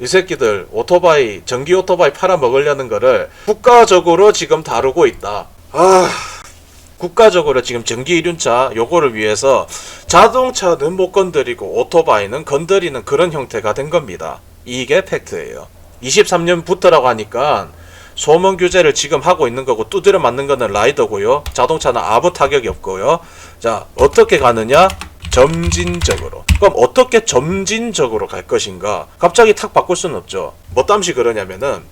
이 새끼들 오토바이 전기 오토바이 팔아 먹으려는 거를 국가적으로 지금 다루고 있다. 아 국가적으로 지금 전기 이륜차 요거를 위해서 자동차는 못 건드리고 오토바이는 건드리는 그런 형태가 된 겁니다. 이게 팩트예요. 23년부터라고 하니까 소음 규제를 지금 하고 있는 거고 두드려 맞는 거는 라이더고요. 자동차는 아무 타격이 없고요. 자, 어떻게 가느냐? 점진적으로. 그럼 어떻게 점진적으로 갈 것인가? 갑자기 탁 바꿀 수는 없죠. 뭐 땀시 그러냐면은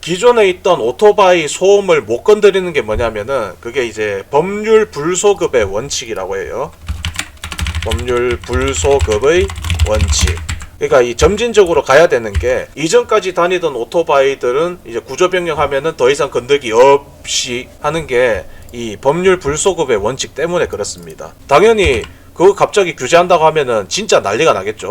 기존에 있던 오토바이 소음을 못 건드리는 게 뭐냐면은 그게 이제 법률 불소급의 원칙이라고 해요. 법률 불소급의 원칙. 그러니까 이 점진적으로 가야 되는 게 이전까지 다니던 오토바이들은 이제 구조 변경하면은 더 이상 건들기 없이 하는 게 이 법률 불소급의 원칙 때문에 그렇습니다. 당연히 그거 갑자기 규제한다고 하면은 진짜 난리가 나겠죠.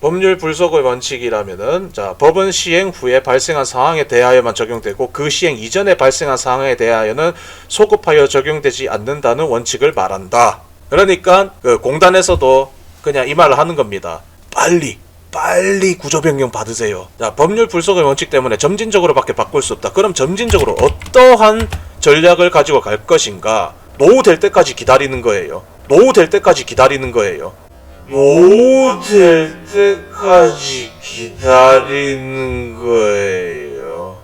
법률 불소급 원칙이라면은 자 법은 시행 후에 발생한 상황에 대하여만 적용되고 그 시행 이전에 발생한 상황에 대하여는 소급하여 적용되지 않는다는 원칙을 말한다. 그러니까 그 공단에서도 그냥 이 말을 하는 겁니다. 빨리 빨리 구조 변경 받으세요. 자 법률 불소급 원칙 때문에 점진적으로밖에 바꿀 수 없다. 그럼 점진적으로 어떠한 전략을 가지고 갈 것인가? 노후 될 때까지 기다리는 거예요. 노후 될 때까지 기다리는 거예요. 노후 될 때까지 기다리는 거예요.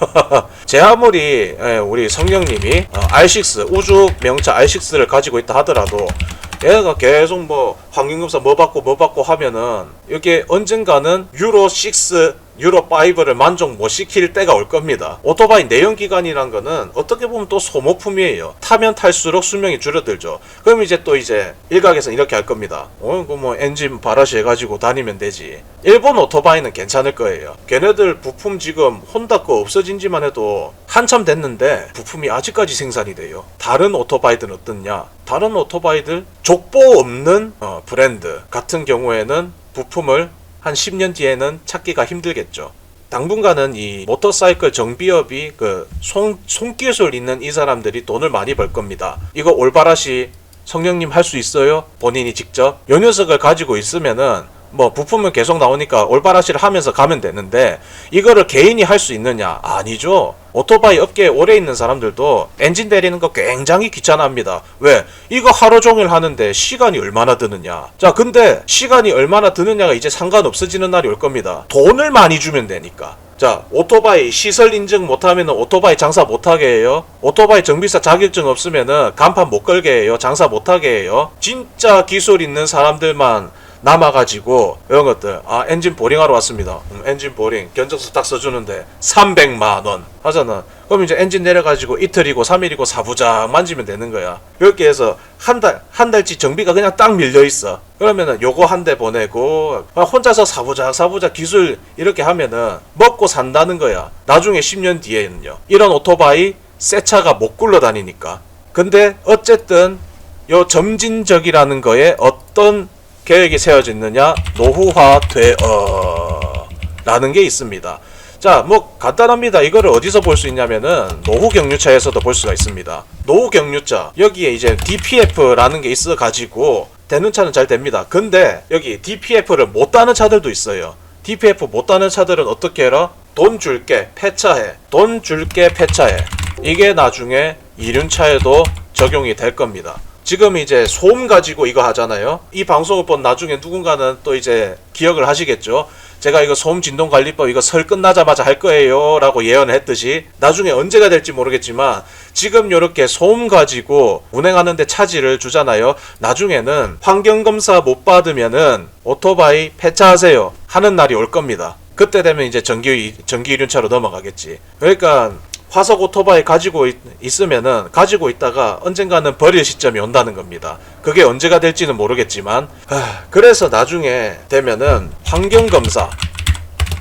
제 아무리 예, 우리 성령님이 어, R6 우주 명차 R6를 가지고 있다 하더라도 얘가 계속 뭐 환경검사 뭐 받고 뭐 받고 하면은 이게 언젠가는 유로 6 유로 5를 만족 못 시킬 때가 올 겁니다. 오토바이 내연 기관이란 거는 어떻게 보면 또 소모품이에요. 타면 탈수록 수명이 줄어들죠. 그럼 이제 또 이제 일각에서는 이렇게 할 겁니다. 어, 그뭐 엔진 바라시 해가지고 다니면 되지. 일본 오토바이는 괜찮을 거예요. 걔네들 부품 지금 혼다 거 없어진 지만 해도 한참 됐는데 부품이 아직까지 생산이 돼요. 다른 오토바이들은 어떻냐? 다른 오토바이들 족보 없는 어, 브랜드 같은 경우에는 부품을 한 10년 뒤에는 찾기가 힘들겠죠. 당분간은 이 모터사이클 정비업이 그 손, 손기술 있는 이 사람들이 돈을 많이 벌 겁니다. 이거 올바라시 성령님 할 수 있어요? 본인이 직접? 요 녀석을 가지고 있으면은 뭐 부품은 계속 나오니까 올바라시를 하면서 가면 되는데 이거를 개인이 할 수 있느냐? 아니죠. 오토바이 업계에 오래 있는 사람들도 엔진 내리는 거 굉장히 귀찮아합니다. 왜? 이거 하루 종일 하는데 시간이 얼마나 드느냐? 자, 근데 시간이 얼마나 드느냐가 이제 상관없어지는 날이 올 겁니다. 돈을 많이 주면 되니까. 자, 오토바이 시설 인증 못하면 오토바이 장사 못하게 해요. 오토바이 정비사 자격증 없으면은 간판 못 걸게 해요. 장사 못하게 해요. 진짜 기술 있는 사람들만 남아가지고 이런 것들. 아 엔진 보링하러 왔습니다. 음, 엔진 보링. 견적서 딱 써주는데 300만원 하잖아. 그럼 이제 엔진 내려가지고 이틀이고 3일이고 사부작 만지면 되는 거야. 이렇게 해서 한 달 한 달치 정비가 그냥 딱 밀려있어. 그러면은 요거 한 대 보내고 아, 혼자서 사부작 사부작 기술 이렇게 하면은 먹고 산다는 거야. 나중에 10년 뒤에는요. 이런 오토바이 새 차가 못 굴러다니니까. 근데 어쨌든 요 점진적이라는 거에 어떤 계획이 세워졌느냐? 노후화되어. 라는 게 있습니다. 자 뭐 간단합니다. 이거를 어디서 볼 수 있냐면은 노후 경유차에서도 볼 수가 있습니다. 노후 경유차. 여기에 이제 DPF라는 게 있어 가지고 되는 차는 잘 됩니다. 근데 여기 DPF를 못 따는 차들도 있어요. DPF 못 따는 차들은 어떻게 해라? 돈 줄게 폐차해. 돈 줄게 폐차해. 이게 나중에 이륜차에도 적용이 될 겁니다 지금 이제 소음 가지고 이거 하잖아요. 이 방송을 본 나중에 누군가는 또 이제 기억을 하시겠죠. 제가 이거 소음 진동 관리법 이거 설 끝나자마자 할 거예요라고 예언을 했듯이 나중에 언제가 될지 모르겠지만 지금 요렇게 소음 가지고 운행하는데 차질을 주잖아요. 나중에는 환경 검사 못 받으면은 오토바이 폐차하세요 하는 날이 올 겁니다. 그때 되면 이제 전기 전기 이륜차로 넘어가겠지. 그러니까 화석 오토바이 가지고 있, 있으면은 가지고 있다가 언젠가는 버릴 시점이 온다는 겁니다. 그게 언제가 될지는 모르겠지만 하, 그래서 나중에 되면은 환경 검사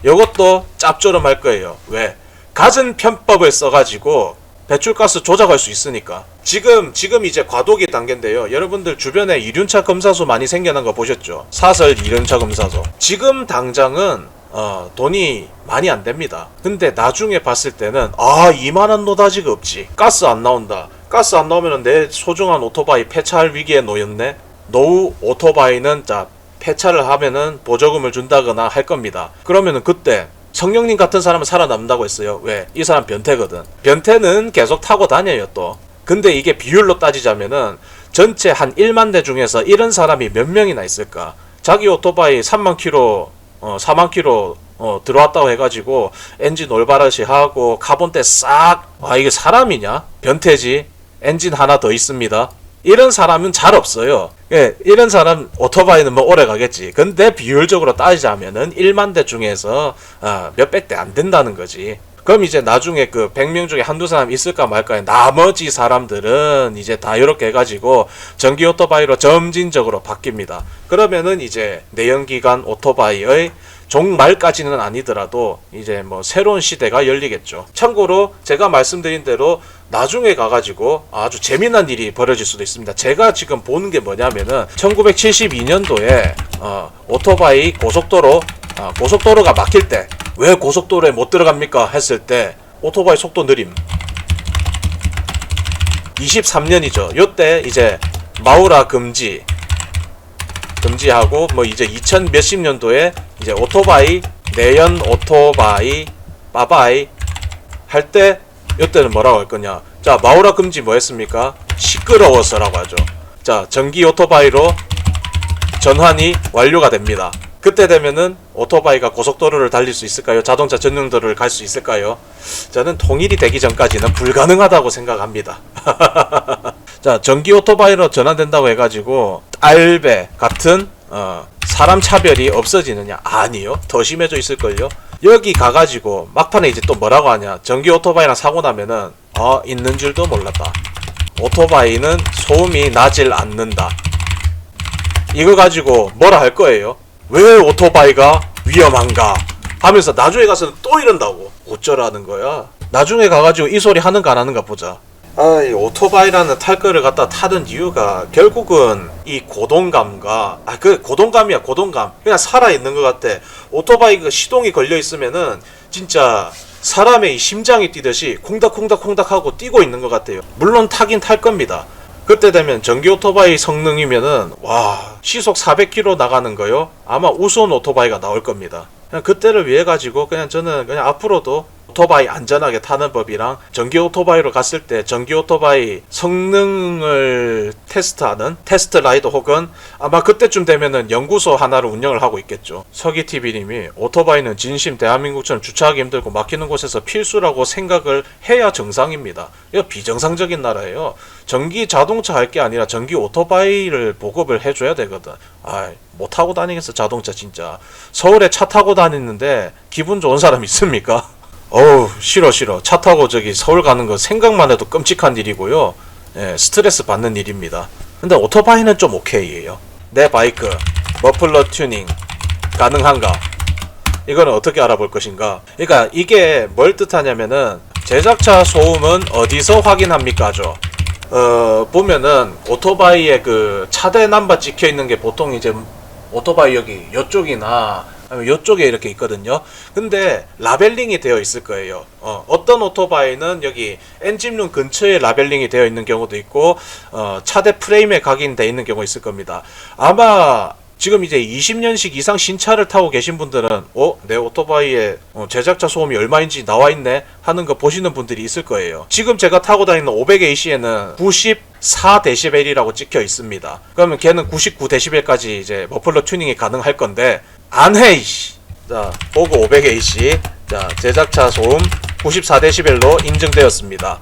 요것도 짭조름할 거예요. 왜? 갖은 편법을 써가지고 배출가스 조작할 수 있으니까. 지금 지금 이제 과도기 단계인데요. 여러분들 주변에 이륜차 검사소 많이 생겨난 거 보셨죠? 사설 이륜차 검사소. 지금 당장은 어, 돈이 많이 안 됩니다. 근데 나중에 봤을 때는 아 이만한 노다지가 없지. 가스 안 나온다. 가스 안 나오면 내 소중한 오토바이 폐차할 위기에 놓였네. 노후 오토바이는 자 폐차를 하면은 보조금을 준다거나 할 겁니다. 그러면은 그때 성령님 같은 사람은 살아남는다고 했어요. 왜? 이 사람 변태거든. 변태는 계속 타고 다녀요 또. 근데 이게 비율로 따지자면은 전체 한 1만 대 중에서 이런 사람이 몇 명이나 있을까? 자기 오토바이 3만 킬로, 어, 4만 킬로 어, 들어왔다고 해가지고 엔진 올바르시 하고 카본대 싹, 아 이게 사람이냐? 변태지. 엔진 하나 더 있습니다. 이런 사람은 잘 없어요. 예, 이런 사람 오토바이는 뭐 오래 가겠지. 근데 비율적으로 따지자면은 1만 대 중에서 아, 몇백 대 안 된다는 거지. 그럼 이제 나중에 그 100명 중에 한두 사람 있을까 말까 나머지 사람들은 이제 다 이렇게 해가지고 전기 오토바이로 점진적으로 바뀝니다. 그러면은 이제 내연기관 오토바이의 종말까지는 아니더라도 이제 뭐 새로운 시대가 열리겠죠. 참고로 제가 말씀드린 대로 나중에 가가지고 아주 재미난 일이 벌어질 수도 있습니다. 제가 지금 보는 게 뭐냐면은 1972년도에 어, 오토바이 고속도로 아, 고속도로가 막힐 때 왜 고속도로에 못 들어갑니까? 했을 때 오토바이 속도 느림. 23년이죠. 요때 이제 마우라 금지. 금지하고 뭐 이제 2000 몇십 년도에 이제 오토바이 내연 오토바이 빠바이 할 때 요때는 뭐라고 할 거냐. 자 마우라 금지 뭐 했습니까? 시끄러워서라고 하죠. 자 전기 오토바이로 전환이 완료가 됩니다 그때 되면은 오토바이가 고속도로를 달릴 수 있을까요? 자동차 전용도로를 갈 수 있을까요? 저는 통일이 되기 전까지는 불가능하다고 생각합니다. 자 전기 오토바이로 전환된다고 해가지고 알베 같은 어, 사람 차별이 없어지느냐? 아니요. 더 심해져 있을걸요. 여기 가가지고 막판에 이제 또 뭐라고 하냐? 전기 오토바이랑 사고 나면은 어 있는 줄도 몰랐다. 오토바이는 소음이 나질 않는다. 이거 가지고 뭐라 할 거예요 왜 오토바이가 위험한가 하면서 나중에 가서는 또 이런다고. 어쩌라는 거야? 나중에 가가지고 이 소리 하는가 안 하는가 보자. 아, 이 오토바이라는 탈 거를 갖다 타는 이유가 결국은 이 고동감과 아 그 고동감이야 고동감. 그냥 살아 있는 것 같아. 오토바이 그 시동이 걸려 있으면은 진짜 사람의 이 심장이 뛰듯이 콩닥콩닥콩닥 하고 뛰고 있는 것 같아요. 물론 타긴 탈 겁니다 그때 되면 전기 오토바이 성능이면은 와 시속 400km 나가는 거요? 아마 우선 오토바이가 나올 겁니다. 그냥 그때를 위해 가지고 그냥 저는 그냥 앞으로도 오토바이 안전하게 타는 법이랑 전기 오토바이로 갔을 때 전기 오토바이 성능을 테스트하는 테스트 라이더 혹은 아마 그때쯤 되면은 연구소 하나를 운영을 하고 있겠죠. 서기 TV님이 오토바이는 진심 대한민국처럼 주차하기 힘들고 막히는 곳에서 필수라고 생각을 해야 정상입니다. 이거 비정상적인 나라예요. 전기 자동차 할 게 아니라 전기 오토바이를 보급을 해줘야 되거든. 아, 못 타고 다니겠어 자동차 진짜. 서울에 차 타고 다니는데 기분 좋은 사람 있습니까? 어우 싫어 싫어. 차 타고 저기 서울 가는 거 생각만 해도 끔찍한 일이고요. 예, 스트레스 받는 일입니다. 근데 오토바이는 좀 오케이예요. 내 바이크 머플러 튜닝 가능한가? 이거는 어떻게 알아볼 것인가? 그러니까 이게 뭘 뜻하냐면은 제작차 소음은 어디서 확인합니까죠 어 보면은 오토바이에 그 차대 남바 찍혀 있는 게 보통 이제 오토바이 여기 요쪽이나 요쪽에 이렇게 있거든요. 근데 라벨링이 되어 있을 거예요. 어, 어떤 오토바이는 여기 엔진룸 근처에 라벨링이 되어 있는 경우도 있고 어, 차대 프레임에 각인되어 있는 경우 있을 겁니다. 아마 지금 이제 20년씩 이상 신차를 타고 계신 분들은 어? 내 오토바이에 어, 제작차 소음이 얼마인지 나와 있네 하는 거 보시는 분들이 있을 거예요. 지금 제가 타고 다니는 500AC에는 94데시벨이라고 찍혀 있습니다. 그러면 걔는 99데시벨까지 이제 머플러 튜닝이 가능할 건데 안 해, 이씨. 자, 보고 500AC. 자, 제작차 소음 94데시벨로 인증되었습니다.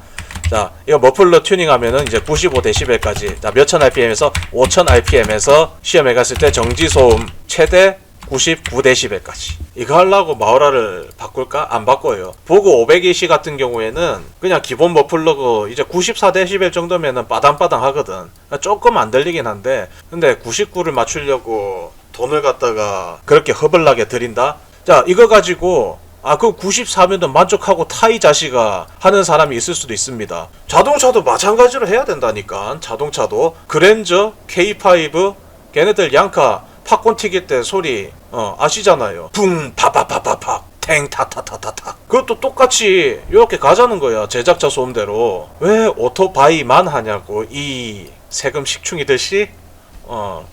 자, 이거 머플러 튜닝하면은 이제 95데시벨까지. 자, 몇천 RPM에서 5000 RPM에서 시험에 갔을 때 정지 소음 최대 99데시벨까지. 이거 하려고 마우라를 바꿀까? 안 바꿔요. 보고 500AC 같은 경우에는 그냥 기본 머플러고 이제 94데시벨 정도면은 빠당빠당 하거든. 조금 안 들리긴 한데, 근데 99를 맞추려고 돈을 갖다가 그렇게 허벌나게 들인다? 자, 이거 가지고 아, 그 94면은 만족하고 타이 자식아 하는 사람이 있을 수도 있습니다. 자동차도 마찬가지로 해야 된다니까. 자동차도 그랜저, K5, 걔네들 양카 팝콘 튀길 때 소리 어, 아시잖아요. 붕 파파파파파. 탱 타타타타타 그것도 똑같이 이렇게 가자는 거야 제작자 소음대로 왜 오토바이만 하냐고 이 세금 식충이듯이 어